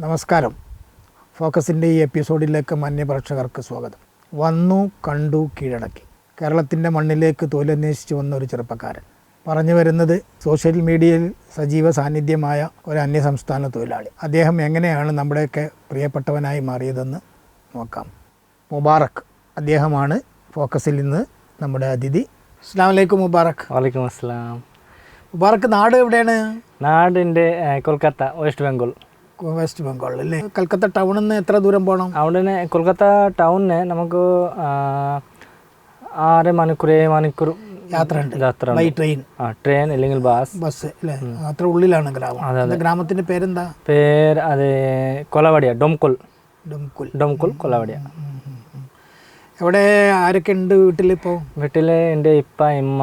നമസ്കാരം. ഫോക്കസിന്റെ ഈ എപ്പിസോഡിലേക്ക് മാന്യപ്രേക്ഷകർക്ക് സ്വാഗതം. വന്നു കണ്ടു കീഴടക്കി. കേരളത്തിന്റെ മണ്ണിലേക്ക് തൊഴിലന്വേഷിച്ച് വന്ന ഒരു ചെറുപ്പക്കാരൻ. പറഞ്ഞു വരുന്നത് സോഷ്യൽ മീഡിയയിൽ സജീവ സാന്നിധ്യമായ ഒരു അന്യസംസ്ഥാന തൊഴിലാളി. അദ്ദേഹം എങ്ങനെയാണ് നമ്മുടെയൊക്കെ പ്രിയപ്പെട്ടവനായി മാറിയതെന്ന് നോക്കാം. മുബാറക്. അദ്ദേഹമാണ് ഫോക്കസിൽ നിന്ന് നമ്മുടെ അതിഥി. അസ്സാം വലൈക്കും മുബാറക്. വാലിക്കും അസ്സാം മുബാറക് നാട് എവിടെയാണ്? നാടിന്റെ കൊൽക്കത്ത വെസ്റ്റ് ബംഗാൾ. വെസ്റ്റ് ബംഗാളിൽ അല്ലേ? കൽക്കത്ത ടൗണിൽ നിന്ന് എത്ര ദൂരം പോകണം അവിടെ കൊൽക്കത്ത ടൗണിന് നമുക്ക് ആറ് മണിക്കൂർ ഏഴ് മണിക്കൂർ യാത്ര ഉണ്ട് യാത്ര ബൈ ട്രെയിൻ ആ ട്രെയിൻ അല്ലെങ്കിൽ ബസ് ബസ് അല്ലേ? അത്ര ഉള്ളിലാണ് ഗ്രാമം. അതെ ഗ്രാമത്തിന്റെ പേരെന്താ? പേര് അത് കൊലവടിയ ഡൊംകുൽ. ഡൊംകുൽ. ഡൊംകുൽ കൊലവടിയ എവിടെ ആരൊക്കെ ഉണ്ട് വീട്ടിലിപ്പോൾ വീട്ടിൽ എന്റെ ഇപ്പ ഇമ്മ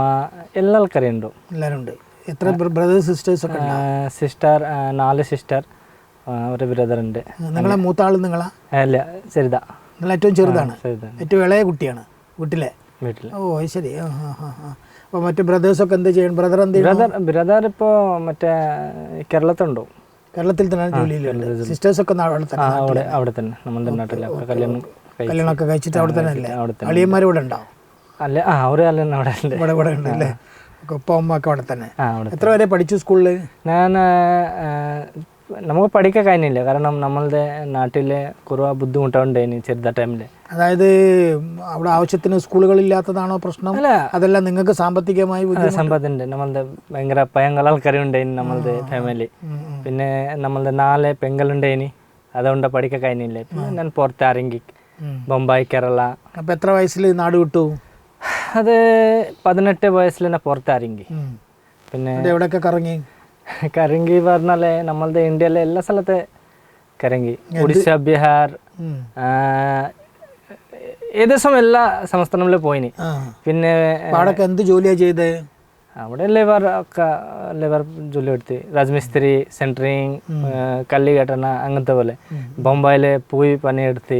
എല്ലാ ആൾക്കാരും ഉണ്ട് എല്ലാവരും ഉണ്ട് എത്ര ബ്രദേഴ്സ് സിസ്റ്റേഴ്സ് ഒക്കെ സിസ്റ്റർ നാല് സിസ്റ്റർ ഒരു ബ്രദറുണ്ട്. നിങ്ങളെ മൂത്ത ആൾ നിങ്ങളാ? അല്ല ചെറുതാ. നിങ്ങൾ ഏറ്റവും ചെറുതാണ്. ചെറുതാ ഏറ്റവും ഇളയ കുട്ടിയാണ്. വീട്ടിലെ? വീട്ടിൽ ഓ ശരി. ആ അപ്പോൾ മറ്റു ബ്രദേഴ്സ് ഒക്കെ എന്ത് ചെയ്യണം ബ്രദർ എന്ത് ബ്രദർ ബ്രദർ ഇപ്പോൾ മറ്റേ കേരളത്തിലുണ്ടോ കേരളത്തിൽ തന്നെ ജോലിയിലുണ്ട് സിസ്റ്റേഴ്സ് ഒക്കെ നാ- അവിടെ തന്നെ അവിടെ അവിടെ തന്നെ. നമ്മുടെ നാട്ടിലൊക്കെ കല്യാണം കല്യാണമൊക്കെ കഴിച്ചിട്ട് അവിടെ തന്നെ അല്ലേ? അവിടെ തന്നെ. അളിയന്മാർ ഇവിടെ ഉണ്ടാവും അല്ല ആ ഒരു അല്ല അവിടെ ഉണ്ട്. ഇവിടെ ഇവിടെ ഉണ്ട് അല്ലേ? ഉപ്പ അമ്മ ഒക്കെ അവിടെ തന്നെ. എത്ര വരെ പഠിച്ചു സ്കൂളിൽ ഞാൻ നമുക്ക് പഠിക്കാൻ കഴിഞ്ഞില്ല. കാരണം നമ്മളുടെ നാട്ടിലെ കുറവ് ബുദ്ധിമുട്ടുണ്ടായിന് ചെറുത ടൈമിൽ അതായത് അവിടെ ആവശ്യത്തിന് സ്കൂളുകളില്ലാത്തതാണോ പ്രശ്നം? അല്ല. അതെല്ലാം നിങ്ങൾക്ക് സാമ്പത്തികമായി സമ്പത്തുണ്ട്. നമ്മളുടെ ഭയങ്കര പയങ്കൾ ആൾക്കാരുണ്ടായിന് നമ്മളുടെ ഫാമിലി. പിന്നെ നമ്മളുടെ നാല് പെങ്ങളുണ്ടായിന്. അതുകൊണ്ട് പഠിക്കാൻ കഴിഞ്ഞില്ല. പിന്നെ ഞാൻ പുറത്ത് ആരെങ്കിൽ. ബൊമ്പായി കേരള. അപ്പൊ എത്ര വയസ്സിൽ നാട് വിട്ടു? അത് പതിനെട്ട് വയസ്സിൽ തന്നെ പുറത്ത് ആരെങ്കിൽ പിന്നെ എവിടെയൊക്കെ കറങ്ങി? കറങ്ങി പറഞ്ഞാലേ നമ്മളുടെ ഇന്ത്യയിലെ എല്ലാ സ്ഥലത്തെ കരങ്കി. ഒഡീഷ ബീഹാർ ഏകദേശം എല്ലാ സംസ്ഥാനങ്ങളിലും പോയിന്. പിന്നെ എന്ത് ജോലിയാ ചെയ്തേ? അവിടെ ലേബർ ഒക്കെ ലേബർ ജോലി എടുത്ത്. രാജ്മിസ്ത്രി സെൻട്രിങ് കല്ല് കെട്ടണ അങ്ങനത്തെ പോലെ. ബൊമ്പായിൽ പോയി പണിയെടുത്ത്.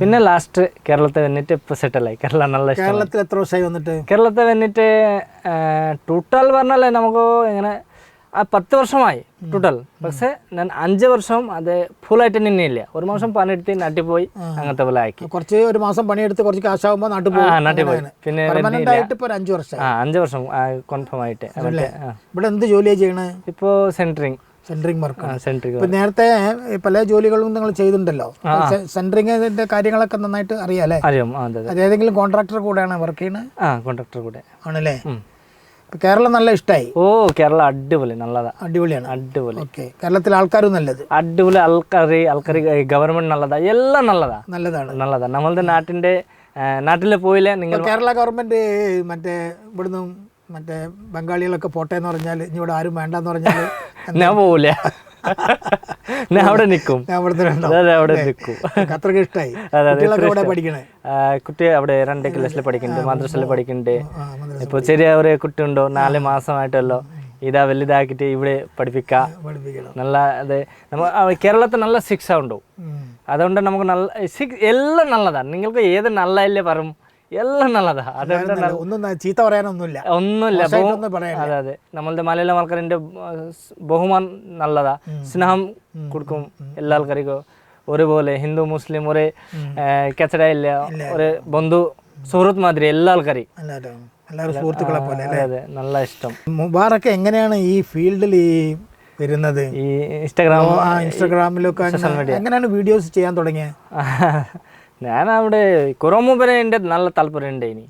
പിന്നെ ലാസ്റ്റ് കേരളത്തെ വന്നിട്ട് ഇപ്പൊ സെറ്റിലായി കേരള നല്ല കേരളത്തിൽ എത്ര വർഷമായി വന്നിട്ട്? കേരളത്തെ വന്നിട്ട് ടോട്ടൽ പറഞ്ഞാലേ നമുക്ക് ഇങ്ങനെ പത്ത് വർഷമായി ടോട്ടൽ പക്ഷെ ഞാൻ അഞ്ച് വർഷം അത് ഫുള്ളായിട്ട് നിന്നില്ല ഒരു മാസം പണിയെടുത്ത് നാട്ടിൽ പോയി അങ്ങനത്തെ പോലെ ആക്കി. കുറച്ച് ഒരു മാസം പണിയെടുത്ത് കുറച്ച് കാശാകുമ്പോൾ നാട്ടിൽ പോയി നാട്ടിൽ പോയി പിന്നെ അഞ്ചു വർഷം ആ അഞ്ച് വർഷം കൺഫേം ആയിട്ട്. ഇവിടെ എന്ത് ജോലിയാണ് ചെയ്യണേ? ഇപ്പോൾ സെന്ററിങ് സെൻട്രിങ് വർക്ക് സെൻട്രിങ് ഇപ്പൊ നേരത്തെ പല ജോലികളും നിങ്ങൾ ചെയ്തിട്ടുണ്ടല്ലോ. സെൻട്രിങ്ങിന്റെ കാര്യങ്ങളൊക്കെ നന്നായിട്ട് അറിയാം അതെ അതെ. ഏതെങ്കിലും കോൺട്രാക്ടർ കൂടെയാണ് വർക്ക് ചെയ്യുന്നത് ആ കോൺട്രാക്ടർ കൂടെ. ആണല്ലേ? കേരളം നല്ല ഇഷ്ടമായി ഓ കേരള അടിപൊളി നല്ലതാ. അടിപൊളിയാണ്. അടിപൊളി. ഓക്കെ. കേരളത്തിലെ ആൾക്കാരും നല്ലത്. അടിപൊളി ആൾക്കാർ ആൾക്കാർ ഗവൺമെന്റ് നല്ലതാ. എല്ലാം നല്ലതാ. നല്ലതാണ്. നല്ലതാ. നമ്മളുടെ നാട്ടിന്റെ നാട്ടിൽ പോയില്ലേ നിങ്ങൾ? കേരള ഗവൺമെന്റ് മറ്റേ ഇവിടുന്ന് മറ്റേ ബംഗാളികളൊക്കെ പോട്ടെ എന്ന് പറഞ്ഞാൽ ഇനി ഇവിടെ ആരും വേണ്ടെന്ന് പറഞ്ഞാൽ ഞാൻ പോവില്ല ഞാൻ അവിടെ നിൽക്കും. അവിടെ നിൽക്കും. അത്രയ്ക്ക് ഇഷ്ടമായി അതെ, കുട്ടികളൊക്കെ ഇവിടെ പഠിക്കണേ? കുട്ടി അവിടെ രണ്ട് ക്ലാസ്സിൽ പഠിക്കുന്നുണ്ട് മദ്രസയിൽ പഠിക്കുന്നുണ്ട്. ഇപ്പൊ ചെറിയ ഒരു കുട്ടി ഉണ്ടോ നാല് മാസമായിട്ടല്ലോ. ഇതാ വലുതാക്കിയിട്ട് ഇവിടെ പഠിപ്പിക്കാം. നല്ല അത് നമ്മ കേരളത്തെ കേരളത്തിൽ നല്ല ശിക്ഷ ഉണ്ടോ? അതുകൊണ്ട് നമുക്ക് നല്ല സിക്സ് എല്ലാം നല്ലതാണ്. നിങ്ങൾക്ക് ഏത് നല്ലതല്ലേ പറയും? എല്ലാം നല്ലതാ. അതെന്താ ഒന്നും ചീത്ത പറയാനൊന്നുമില്ല. ഒന്നുമില്ല. അതെ അതെ. നമ്മളുടെ മലയാളം ആൾക്കാരിന്റെ ബഹുമാൻ നല്ലതാ. സ്നേഹം കൊടുക്കും എല്ലാ ആൾക്കാർക്കും ഒരുപോലെ ഹിന്ദു മുസ്ലിം ഒരേ കച്ചട ഇല്ല. ഒരു ബന്ധു സുഹൃത്ത് മാതിരി എല്ലാ ആൾക്കാരെയും എല്ലാവരും എല്ലാവരും സുഹൃത്തുക്കളെ പോലെ അതെ നല്ല ഇഷ്ടം. മുബാറൊക്കെ എങ്ങനെയാണ് ഈ ഫീൽഡിൽ ഈ വരുന്നത്? ഈ ഇൻസ്റ്റാഗ്രാം ഇൻസ്റ്റാഗ്രാമിലൊക്കെ എങ്ങനെയാണ് വീഡിയോസ് ചെയ്യാൻ തുടങ്ങിയത് ഞാൻ അവിടെ കുറവ് മുമ്പേ എന്റെ നല്ല താല്പര്യം ഉണ്ടായിന്.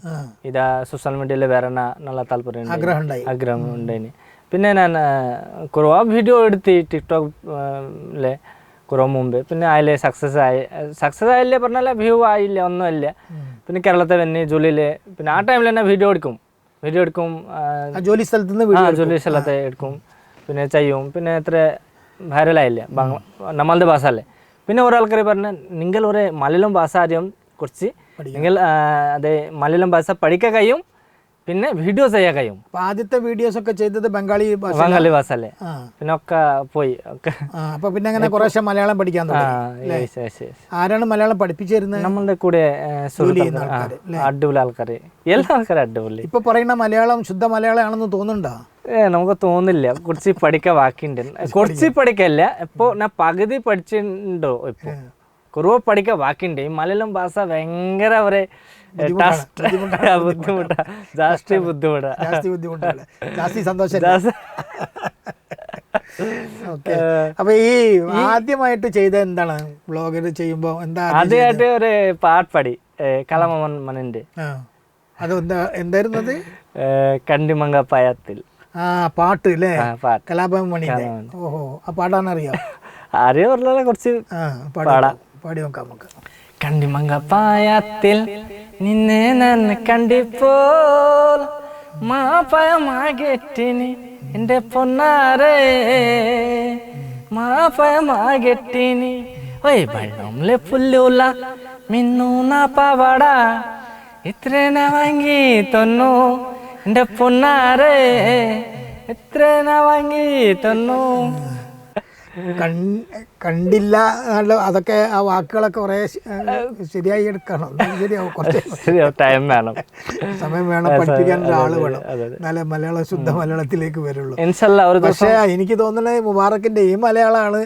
ഇതാ സോഷ്യൽ മീഡിയയിൽ വരണ നല്ല താല്പര്യം ആഗ്രഹം ഉണ്ടായി. ആഗ്രഹം ഉണ്ടായിന്. പിന്നെ ഞാൻ കുറവാ വീഡിയോ എടുത്ത് ടിക്ടോക്കിലെ കുറവ് മുമ്പ് പിന്നെ അതിൽ സക്സസ് ആയി. സക്സസ് ആയില്ലേ പറഞ്ഞാൽ വ്യൂ ആയില്ല ഒന്നുമില്ല. പിന്നെ കേരളത്തെ തന്നെ ജോലിയിലെ പിന്നെ ആ ടൈമിൽ തന്നെ വീഡിയോ എടുക്കും. വീഡിയോ എടുക്കും ജോലി സ്ഥലത്ത് നിന്ന് ജോലി സ്ഥലത്തെ എടുക്കും. പിന്നെ ചെയ്യും. പിന്നെ എത്ര വൈറലായില്ല നമ്മളുടെ ഭാഷ അല്ലേ? പിന്നെ ഒരാൾക്കാർ പറഞ്ഞ നിങ്ങൾ ഒരു മലയാളം ഭാഷ ആദ്യം കുറച്ച് നിങ്ങൾ അതെ മലയാളം ഭാഷ പഠിക്കാൻ കഴിയും പിന്നെ വീഡിയോസ് ചെയ്യാൻ കഴിയും. ആദ്യത്തെ വീഡിയോസ് ഒക്കെ ചെയ്തത് ബംഗാളി ഭാഷ ബംഗാളി ഭാഷ അല്ലേ? പിന്നെ ഒക്കെ പോയി ഒക്കെ. അപ്പൊ പിന്നെ അങ്ങനെ കുറേശ്ശെ മലയാളം പഠിക്കാൻ. ആരാണ് മലയാളം പഠിപ്പിച്ചിരുന്നത്? നമ്മളുടെ കൂടെ അടിപൊളി ആൾക്കാർ എല്ലാ ആൾക്കാരും അടിപൊളി. ഇപ്പൊ പറയുന്ന മലയാളം ശുദ്ധ മലയാളം ആണെന്ന് തോന്നുന്നുണ്ടോ? നമുക്ക് തോന്നില്ല. കുറച്ച് പഠിക്ക ബാക്കിയുണ്ട്. കുറച്ച് പഠിക്കല്ല. ഇപ്പോൾ ഞാൻ പകുതി പഠിച്ചിട്ടുണ്ടോ ഇപ്പോൾ കുറവ് പഠിക്ക ബാക്കിയുണ്ട്. ഈ മലയാളം ഭാഷ ഭയങ്കര ഒരു ബുദ്ധിമുട്ടാ. ജാസ്തി ബുദ്ധിമുട്ടാ. ജാസ്തി ബുദ്ധിമുട്ടല്ല ജാസ്തി സന്തോഷം അപ്പൊ ഈ ആദ്യമായിട്ട് ചെയ്ത എന്താണ്? ബ്ലോഗർ ചെയ്യുമ്പോ എന്താ ആദ്യം ആദ്യമായിട്ട് ഒരു പാട്ട് പാടി മനന്റെ അത്? എന്താ എന്തായിരുന്നത് കണ്ടിമങ്ക പയത്തിൽ. ആ പാട്ട് അല്ലേ കലാഭവൻ മണി ഓഹോ ആ പാടാൻ അറിയാം അറിയോ പറഞ്ഞാൽ കുറച്ച് ആ പാടി. നോക്കാം നമുക്ക്. കണ്ടിമങ്കപ്പായത്തിൽ നിന്നെ നന്ന് കണ്ടിപ്പോൾ മാപ്പയമാകെട്ടിന് എന്റെ പൊന്നാരേ മാപ്പയമാകെട്ടിന് ഓയ് വെള്ളംലെ പുല്ലുള്ള മിന്നൂന്ന പാവാട ഇത്രേന വാങ്ങി തൊന്നു. എന്റെ പൊന്നാരേ എത്ര വാങ്ങി തന്നു കണ്ടില്ല അതൊക്കെ ആ വാക്കുകളൊക്കെ കുറെ ശരിയായി എടുക്കണം. ശരിയാവും കുറച്ച് ടൈം വേണം. സമയം വേണം പഠിപ്പിക്കാൻ ഒരാൾ വേണം. എന്നാലേ മലയാളം ശുദ്ധ മലയാളത്തിലേക്ക് വരുള്ളൂ. പക്ഷേ എനിക്ക് തോന്നുന്നത് മുബാറക്കിന്റെ ഈ മലയാളമാണ്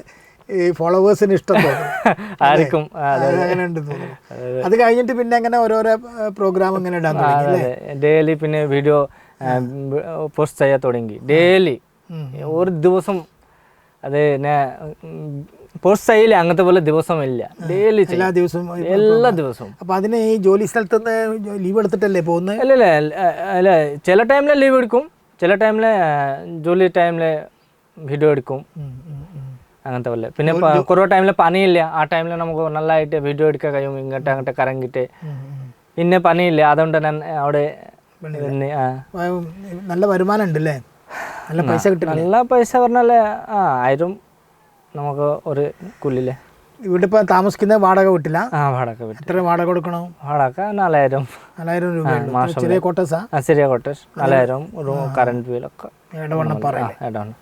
ഈ ഫോളോവേഴ്സിന് ഇഷ്ടം ആർക്കും. അങ്ങനെ ഉണ്ട് തോന്നുന്നു. അത് കഴിഞ്ഞിട്ട് പിന്നെ അങ്ങനെ ഓരോരോ പ്രോഗ്രാം ഇങ്ങനെ ഇടാൻ തുടങ്ങി ഡെയിലി പിന്നെ വീഡിയോ പോസ്റ്റ് ചെയ്യാൻ തുടങ്ങി. ഡെയിലി ഒരു ദിവസം അത് പോസ്റ്റ് ചെയ്യില്ല അങ്ങനത്തെ പോലെ ദിവസം ഇല്ല ഡെയിലി എല്ലാ ദിവസവും എല്ലാ ദിവസവും. അപ്പൊ അതിന് ഈ ജോലി സ്ഥലത്തുനിന്ന് ലീവ് എടുത്തിട്ടല്ലേ പോകുന്നത്? അല്ല അല്ല അല്ല ചില ടൈമിലെ ലീവ് എടുക്കും. ചില ടൈമിലെ ജോലി ടൈമിലെ വീഡിയോ എടുക്കും. അങ്ങനത്തെ പോലെ. പിന്നെ കുറവ് കുറേ ടൈമിൽ പണിയില്ല ആ ടൈമിൽ നമുക്ക് നല്ലതായിട്ട് വീഡിയോ എടുക്കാൻ കഴിയും. ഇങ്ങോട്ട് അങ്ങോട്ട് കറങ്ങിയിട്ട്. പിന്നെ പണിയില്ല അതുകൊണ്ട് ഞാൻ അവിടെ നല്ല വരുമാനം ഉണ്ട് അല്ലേ നല്ല പൈസ കിട്ടും നല്ല പൈസ പറഞ്ഞാൽ ആ ആയിരം നമുക്ക് ഒരു കുല്ലില്ലേ ഇവിടെ ഇപ്പൊ താമസിക്കുന്ന വാടക വീട്ടില? ആ വാടക വിട്ട് എത്ര വാടക കൊടുക്കണം? വാടക നാലായിരം. നാലായിരം രൂപ ചെറിയ കോട്ടേഴ്സാ ആ? ചെറിയ കോട്ടേഴ്സ് നാലായിരം റൂം കറണ്ട് ബില്ലൊക്കെ ഇടവണ്ണപ്പാറ ഇടാണ്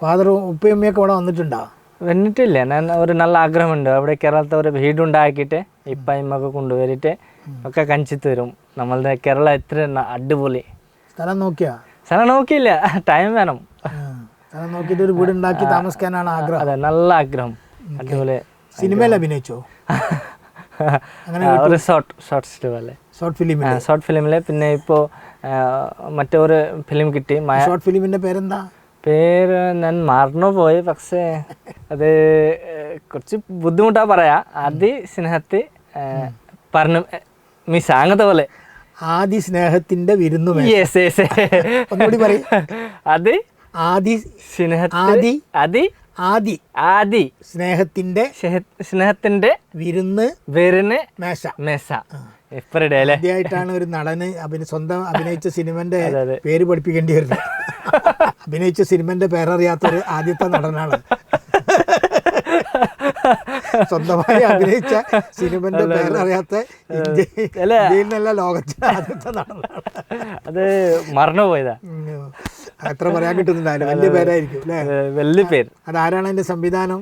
ഫാദറും ഉപ്പയമ്മയൊക്കെ ഇവിടെ വന്നിട്ടുണ്ടോ? വന്നിട്ടില്ല. ഞാൻ ഒരു നല്ല ആഗ്രഹമുണ്ട്. അവിടെ കേരളത്തെ ഒരു വീടുണ്ടാക്കിയിട്ട് ഇപ്പം ഇമ്മൊക്കെ കൊണ്ടുവരിട്ട് ഒക്കെ കഞ്ചി തരും. നമ്മളുടെ കേരള എത്ര അടിപൊളി. സ്ഥലം നോക്കിയാ? സ്ഥലം നോക്കിയില്ല. ടൈം വേണം. സ്ഥലം നോക്കിയിട്ട് ഒരു വീട് ഉണ്ടാക്കി താമസിക്കാനാണ് ആഗ്രഹം. അതെ നല്ല ആഗ്രഹം. അടിപൊളി സിനിമയിൽ അഭിനയിച്ചോ? ഒരു ഷോർട്ട് ഷോർട്ട് സ്റ്റോറി ഷോർട്ട് ഫിലിമിൽ ഷോർട്ട് ഫിലിമിലെ പിന്നെ ഇപ്പോ മറ്റൊരു ഫിലിം കിട്ടി. ഷോർട്ട് ഫിലിമിന്റെ പേരെന്താ? പേര് ഞാൻ മറന്നു പോയി പക്ഷേ അത് കുറച്ച് ബുദ്ധിമുട്ടാ പറയാ. ആദ്യ സ്നേഹത്തി പറഞ്ഞു മിസ് അങ്ങനത്തെ പോലെ. ആദി സ്നേഹത്തിന്റെ വിരുന്നു ഒന്നുകൂടി പറയും. അത് ആദി സ്നേഹ ആദി അതി ആദി. ആദി. സ്നേഹത്തിന്റെ സ്നേഹ- സ്നേഹത്തിന്റെ വിരുന്ന് വെറിന് മേശ. മെസ്സ എപ്പറേ അല്ലേ? ആദ്യമായിട്ടാണ് ഒരു നടന് അഭിന സ്വന്തം അഭിനയിച്ച സിനിമന്റെ. പേര് പഠിപ്പിക്കേണ്ടി വരുന്നത്. അഭിനയിച്ച സിനിമന്റെ പേരറിയാത്തൊരു ആദ്യത്തെ നടനാണ്. സ്വന്തമായി അഭിനയിച്ച സിനിമന്റെ പേരറിയാത്ത. ഇന്ത്യയിൽ നിന്നല്ല ലോകത്തിലെ ആദ്യത്തെ നടനാണ്. അത് മറന്നു എത്ര പറയാൻ കിട്ടുന്നുണ്ടാവില്ല വലിയ പേരായിരിക്കും അല്ലേ? വലിയ പേര്. അതാരാണ് അതിന്റെ സംവിധാനം?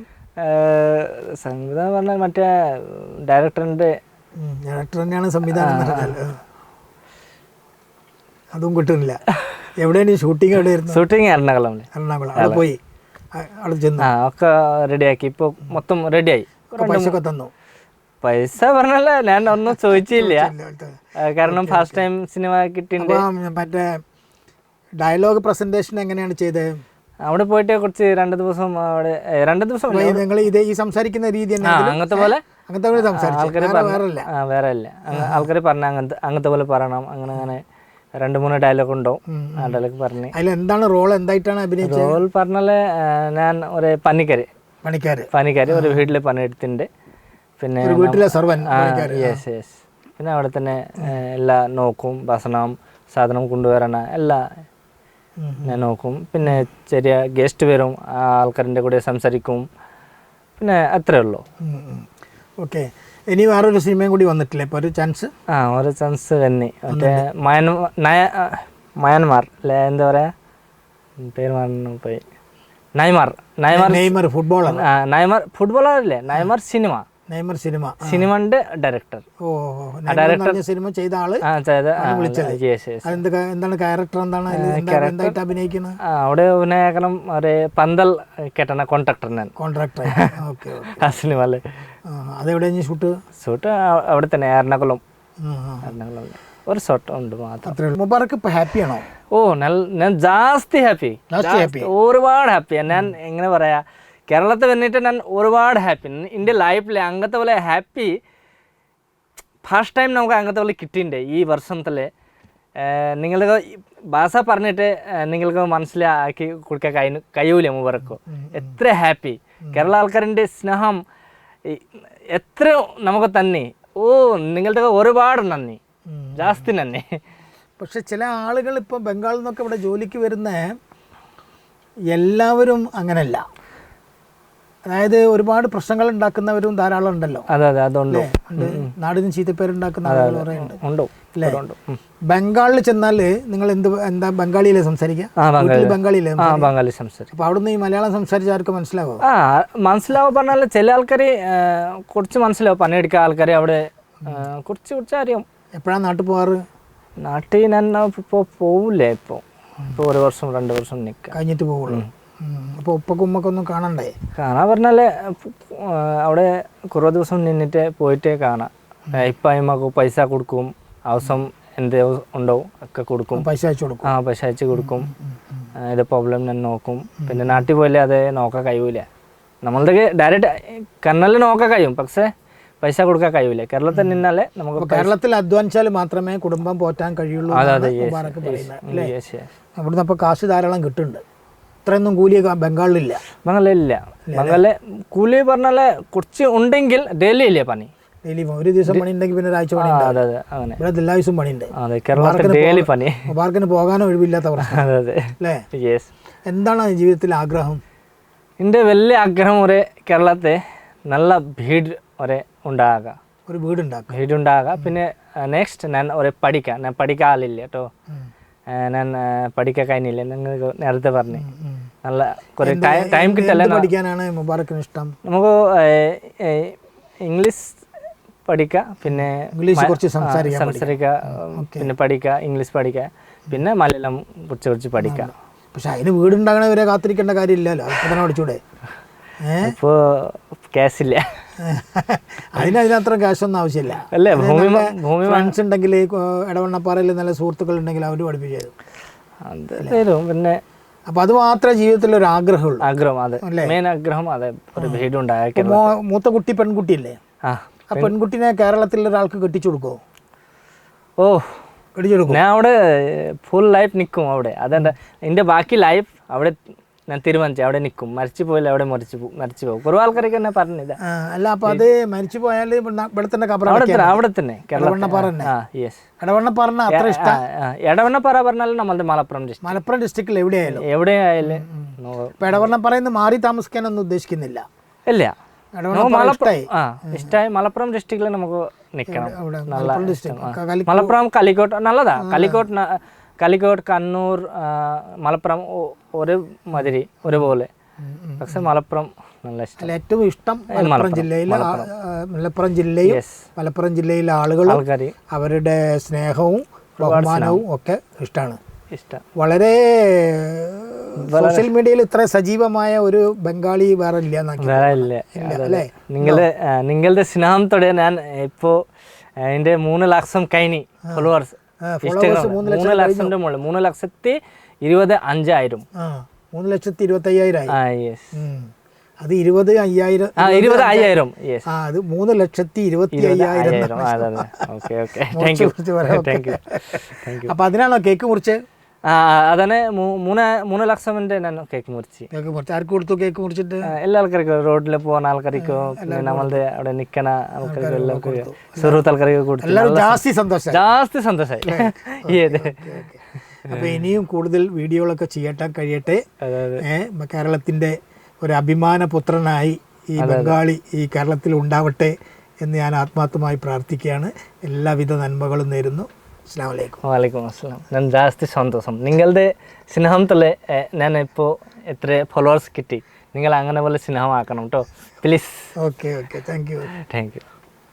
സംവിധാനം പറഞ്ഞാൽ മറ്റേ ഡയറക്ടറിന്റെ ഡയറക്ടർ തന്നെയാണ് സംവിധാനം. അതും കിട്ടുന്നില്ല. എവിടെയാണ് ഷൂട്ടിംഗ് എവിടെയായിരുന്നു ഷൂട്ടിങ് എറണാകുളം എറണാകുളം. അവിടെ പോയി. അവിടെ ചെന്ന്. ഒക്കെ റെഡിയാക്കി. ഇപ്പോൾ മൊത്തം റെഡിയായി. പൈസ ഒക്കെ തന്നു. പൈസ പറഞ്ഞല്ല ഞാൻ ഒന്നും ചോദിച്ചില്ല. കാരണം ഫസ്റ്റ് ടൈം സിനിമ കിട്ടിയിട്ടുണ്ട്. മറ്റേ ഡയലോഗ് പ്രസന്റേഷൻ എങ്ങനെയാണ് ചെയ്തത് അവിടെ പോയിട്ട് കുറച്ച് രണ്ട് ദിവസം അവിടെ രണ്ട് ദിവസം നിങ്ങൾ ഇത് ഈ സംസാരിക്കുന്ന രീതി അങ്ങനത്തെ പോലെ അങ്ങനത്തെ പോലെ ആൾക്കാർ വേറെ അല്ല. ആൾക്കാർ പറഞ്ഞ അങ്ങനത്തെ അങ്ങനത്തെ പോലെ പറയണം. അങ്ങനെ അങ്ങനെ രണ്ട് മൂന്ന് ഡയലോഗ് ഉണ്ടോ? ആ ഡയലോഗ് പറഞ്ഞു. അതിൽ എന്താണ് റോൾ എന്തായിട്ടാണ് അഭിനയിച്ചത്? റോൾ പറഞ്ഞാൽ ഞാൻ ഒരു പന്നിക്കരി പണിക്കാര്. പനിക്കാര് ഒരു വീട്ടിൽ പണിയെടുത്തിട്ടുണ്ട്. പിന്നെ വീട്ടിലെ സർവൻ യെസ് യെസ് പിന്നെ അവിടെ തന്നെ എല്ലാ എല്ലാം നോക്കും ഭക്ഷണം സാധനം കൊണ്ടുവരണ എല്ലാം ഞാൻ നോക്കും. പിന്നെ ചെറിയ ഗസ്റ്റ് വരും ആ ആൾക്കാരിന്റെ കൂടെ സംസാരിക്കും. പിന്നെ അത്രേ ഉള്ളൂ. ഓക്കെ ഇനി വേറൊരു സിനിമയും കൂടി വന്നിട്ടില്ലേ? ഇപ്പോൾ ഒരു ചാൻസ് ആ ഒരു ചാൻസ് തന്നെ. മറ്റേ മയൻ നയ ആ, മയൻമാർ അല്ലെ? എന്താ പറയാ? പേര് മറന്നു പോയി. നൈമാർ. നൈമാർ നെയ്മർ ഫുട്ബോളർ ആ, നൈമാർ ഫുട്ബോളർ അല്ലേ? നൈമാർ സിനിമ. നെയ്മർ സിനിമ. സിനിമന്റെ ഡയറക്ടർ ഓ പറഞ്ഞ സിനിമ ചെയ്ത ആൾ യെസ് എന്താണ് ക്യാരക്ടർ എന്താണ്? എന്തായിട്ട് അഭിനയിക്കുന്നത്? അവിടെ അഭിനയകരം ഒരു പന്തൽ കെട്ടണ കോൺട്രാക്ടർ ഞാൻ. കോൺട്രാക്ടർ ഓക്കെ ആ സിനിമയിൽ. അതെവിടെ ഷൂട്ട്? ഷൂട്ട് അവിടെ തന്നെ എറണാകുളം. എറണാകുളം. ഒരു ഷോട്ട് ഉണ്ട് മാത്രം. മുബാറക്ക് ഇപ്പൊ ഹാപ്പിയാണോ ഓ നല്ല ഞാൻ ജാസ്തി ഹാപ്പി? ഒരുപാട് ഹാപ്പി ഞാൻ എങ്ങനെ പറയാ കേരളത്തിൽ വന്നിട്ട് ഞാൻ ഒരുപാട് ഹാപ്പി എന്റെ ലൈഫിൽ അങ്ങനത്തെ പോലെ ഹാപ്പി ഫസ്റ്റ് ടൈം നമുക്ക് അങ്ങനത്തെ പോലെ കിട്ടിയിട്ടുണ്ട് ഈ വർഷത്തിൽ നിങ്ങൾക്ക് ഭാഷ പറഞ്ഞിട്ട് നിങ്ങൾക്ക് മനസ്സിലാക്കി കൊടുക്കാൻ കഴി കഴിയൂല മൂവർക്കും. എത്ര ഹാപ്പി കേരള ആൾക്കാരിന്റെ സ്നേഹം എത്ര നമുക്ക് തന്നെ. ഓ നിങ്ങളുടെ ഒരുപാട് നന്ദി. ജാസ്തി നന്ദി. പക്ഷെ ചില ആളുകൾ ഇപ്പം ബംഗാളിൽ നിന്നൊക്കെ ഇവിടെ ജോലിക്ക് വരുന്ന എല്ലാവരും അങ്ങനല്ല. അതായത് ഒരുപാട് പ്രശ്നങ്ങൾ ഉണ്ടാക്കുന്നവരും ധാരാളം ഉണ്ടല്ലോ. അതെ അതെ അതുണ്ട്. നാടിന് ചീത്തപ്പേരുണ്ടാക്കുന്ന ആളുകൾ കുറേ ഉണ്ട്. അല്ലേ? ബംഗാളിൽ ചെന്നാൽ നിങ്ങൾ എന്ത് എന്താ ബംഗാളിയിലെ സംസാരിക്കുക? ബംഗാളിയിലെ. ബംഗാളി സംസാരിക്കും. അവിടുന്ന് ഈ മലയാളം സംസാരിച്ച ആർക്ക് മനസ്സിലാവോ? ആ മനസ്സിലാവും പറഞ്ഞാൽ ചില ആൾക്കാർ കുറച്ച് മനസ്സിലാവും. പണിയെടുക്കുക ആൾക്കാരെ അവിടെ കുറച്ച് കുറച്ച് അറിയാം. എപ്പോഴാണ് നാട്ടിൽ പോവാറ് നാട്ടിൽ ഞാൻ ഇപ്പോൾ പോവില്ലേ ഇപ്പോൾ ഇപ്പോൾ ഒരു വർഷം രണ്ട് വർഷം നിൽക്കാം. കഴിഞ്ഞിട്ട് പോവുള്ളൂ. അപ്പോൾ ഉപ്പക്കും ഉമ്മക്കൊന്നും കാണണ്ടേ? കാണാൻ പറഞ്ഞാൽ അവിടെ കുറേ ദിവസം നിന്നിട്ട് പോയിട്ട് കാണാം. ഇപ്പം അമ്മയ്ക്ക് പൈസ കൊടുക്കും ആവശ്യം എന്ത് ഉണ്ടോ ഒക്കെ കൊടുക്കും. പൈസ അയച്ചു കൊടുക്കും. ആ പൈസ അയച്ചു കൊടുക്കും. ഇത് പ്രോബ്ലം ഞാൻ നോക്കും. പിന്നെ നാട്ടിൽ പോയാലേ അത് നോക്കാൻ കഴിയൂല. നമ്മളുടെ ഡയറക്റ്റ് കണ്ണലിൽ നോക്കാൻ കഴിയും. പക്ഷേ പൈസ കൊടുക്കാൻ കഴിയൂല. കേരളത്തിൽ നിന്നാലേ നമുക്ക് കേരളത്തിൽ അധ്വാനിച്ചാൽ മാത്രമേ കുടുംബം പോറ്റാൻ കഴിയുള്ളൂ അവിടുന്ന് അപ്പോൾ കാശ് ധാരാളം കിട്ടുന്നുണ്ട്. ഇത്രയൊന്നും കൂലി ബംഗാളിലില്ല. ബംഗാളിലില്ല. ബംഗാളിലെ കൂലി പറഞ്ഞാൽ കുറച്ച് ഉണ്ടെങ്കിൽ ഡെയിലി ഇല്ലേ പണി. ഡെയിലി ഒരു ദിവസം പണി ഉണ്ടെങ്കിൽ പിന്നെ ഒരാഴ്ച പണി അതെ അതെ അങ്ങനെ. ഇവിടെ എല്ലാ ദിവസവും പണിയുണ്ട്. അതെ കേരളത്തിൽ ഡെയിലി പണി. മുബാറക്കിന് പോകാനോ ഒഴിവില്ലാത്ത അതെ അതെ. അല്ലേ? യെസ് എന്താണ് ജീവിതത്തിൽ ആഗ്രഹം? എന്റെ വലിയ ആഗ്രഹം ഒരു കേരളത്തെ നല്ല ഭീഡ് ഒരു ഉണ്ടാകുക ഒരു വീടുണ്ടാക്കുക. വീടുണ്ടാകുക പിന്നെ നെക്സ്റ്റ് ഞാൻ ഒരു പഠിക്കാം. ഞാൻ പഠിക്കാൻ ആളില്ല കേട്ടോ. പഠിക്കാൻ കഴിഞ്ഞില്ല. നിങ്ങൾക്ക് നേരത്തെ പറഞ്ഞു. നല്ല കുറേ ടൈം കിട്ടല്ല പഠിക്കാനാണ് മുബാറക്കിന് ഇഷ്ടം? നമുക്ക് ഇംഗ്ലീഷ് പഠിക്ക പിന്നെ ഇംഗ്ലീഷ് കുറച്ച് ആ, സംസാരിക്കാൻ പിന്നെ പഠിക്ക ഇംഗ്ലീഷ് പഠിക്ക പിന്നെ മലയാളം കുറച്ച് കുറച്ച് പഠിക്കാം. പക്ഷെ അതിന് വീടുണ്ടാകണവരെ കാത്തിരിക്കേണ്ട കാര്യമില്ലല്ലോ. അപ്പൊ തന്നെ പഠിച്ചൂടെ. ഏഹ് ക്യാഷ് ക്യാഷില്ല അതിന് അതിനത്ര ക്യാഷൊന്നും ആവശ്യമില്ല. അല്ലേ? ഭൂമി ഭൂമി ഫ്രണ്ട്സ് ഉണ്ടെങ്കിൽ ഇടവണ്ണപ്പാറയിൽ നല്ല സുഹൃത്തുക്കൾ ഉണ്ടെങ്കിൽ അവർ പഠിപ്പിച്ചു തരും പിന്നെ അപ്പൊ അത് മാത്രമേ ജീവിതത്തിൽ ഒരു ആഗ്രഹമുള്ളൂ. ആഗ്രഹം അതെ. മെയിൻ ആഗ്രഹം അതെ. ഒരു വീട് ഉണ്ടാക്കി മോ- മൂത്ത കുട്ടി പെൺകുട്ടി അല്ലേ ആ പെൺകുട്ടിനെ കേരളത്തിൽ ഒരാൾക്ക് കെട്ടിച്ചു കൊടുക്കുമോ ഓ കെട്ടിച്ചു കൊടുക്കും? ഞാൻ അവിടെ ഫുൾ ലൈഫ് നിൽക്കും അവിടെ. അതെന്താ എന്റെ ബാക്കി ലൈഫ് അവിടെ ഞാൻ തീരുമാനിച്ചു അവിടെ നിൽക്കും മരിച്ചു പോയില്ല അവിടെ മരിച്ചു മരിച്ചു പോകും. കുറവ് ആൾക്കാരൊക്കെ എന്നെ പറഞ്ഞില്ല അല്ല അപ്പൊ അത് മരിച്ചു പോയാൽ ഇവിടെ തന്നെ കബറ അവിടെ തന്നെ? അവിടെ തന്നെ അത്ര ഇഷ്ടം? എടവണ്ണപ്പാറ പറഞ്ഞാൽ നമ്മളുടെ മലപ്പുറം ഡിസ്ട്രിക്ട് മലപ്പുറം ഡിസ്ട്രിക്റ്റിൽ എവിടെയായാലും. എവിടെയായാലും ഇടവണ്ണപ്പാറയിൽ നിന്ന് മാറി താമസിക്കാനൊന്നും ഉദ്ദേശിക്കുന്നില്ല. ഇല്ല. ഇഷ്ടമായി മലപ്പുറം ഡിസ്ട്രിക്റ്റിൽ നമുക്ക് നിൽക്കണം നല്ല മലപ്പുറം കലിക്കോട്ട നല്ലതാ. കലിക്കോട്ട് കലിക്കോട്ട് കണ്ണൂർ മലപ്പുറം ഒരു മതിരി ഒരുപോലെ. പക്ഷെ മലപ്പുറം നല്ല ഇഷ്ടം. ഏറ്റവും ഇഷ്ടം മലപ്പുറം ജില്ലയിലെ ആ, മലപ്പുറം. ജില്ലയും മലപ്പുറം ജില്ലയിലെ ആളുകൾ ആൾക്കാർ അവരുടെ സ്നേഹവും ബഹുമാനവും ഒക്കെ ഇഷ്ടമാണ് ഇഷ്ടം. വളരെ സോഷ്യൽ മീഡിയയിൽ ഇത്ര സജീവമായ ഒരു ബംഗാളി വേറെ ഇല്ല അല്ലേ? നിങ്ങളുടെ നിങ്ങളുടെ സ്നേഹത്തോടെ ഞാൻ ഇപ്പോ എന്റെ മൂന്ന് ലക്ഷം കഴിഞ്ഞി ഫോളോവേഴ്സ് ഇൻസ്റ്റാഗ്രാം മൂന്ന് ലക്ഷത്തിന്റെ മുകളിൽ മൂന്ന് ലക്ഷത്തി ഇരുപത് അഞ്ചായിരം. മൂന്ന് ലക്ഷത്തി ഇരുപത്തി അയ്യായിരം അത് ഇരുപത് അയ്യായിരം ഇരുപത് അയ്യായിരം ആ അത് മൂന്ന് ലക്ഷത്തി ഇരുപത്തി അയ്യായിരം. അപ്പൊ അതിനാണോ കേക്ക് മുറിച്ച് അതന്നെ മൂന്ന് മൂന്ന് ലക്ഷമിന്റെ ഞാൻ കേക്ക് മുറിച്ച്. കേക്ക് മുറിച്ച്. ആർക്ക് കൊടുത്തു കേക്ക് മുറിച്ചിട്ട്? എല്ലാ ആൾക്കാർക്കും. റോഡിൽ പോകുന്ന ആൾക്കാർക്കും നമ്മളുടെ അവിടെ നിൽക്കണ ആൾക്കാർക്കും എല്ലാം സുഹൃത്ത് ആൾക്കാർക്ക് കൊടുത്തു. ജാസ്തി സന്തോഷം ജാസ്തി സന്തോഷമായി ഏത്? അപ്പൊ ഇനിയും കൂടുതൽ വീഡിയോകളൊക്കെ ചെയ്യട്ടെ കഴിയട്ടെ. കേരളത്തിന്റെ ഒരു അഭിമാന പുത്രനായി ഈ ബംഗാളി ഈ കേരളത്തിൽ ഉണ്ടാവട്ടെ എന്ന് ഞാൻ ആത്മാർത്ഥമായി പ്രാർത്ഥിക്കുകയാണ്. എല്ലാവിധ നന്മകളും നേരുന്നു. വലൈക്കും വാലേക്കും അസ്സലാം. ഞാൻ ജാസ്തി സന്തോഷം. നിങ്ങളുടെ സ്നേഹത്തിലെ ഞാൻ ഇപ്പോൾ എത്ര ഫോളോവേഴ്സ് കിട്ടി? നിങ്ങൾ അങ്ങനെ പോലെ സ്നേഹമാക്കണം കേട്ടോ please okay okay thank you thank you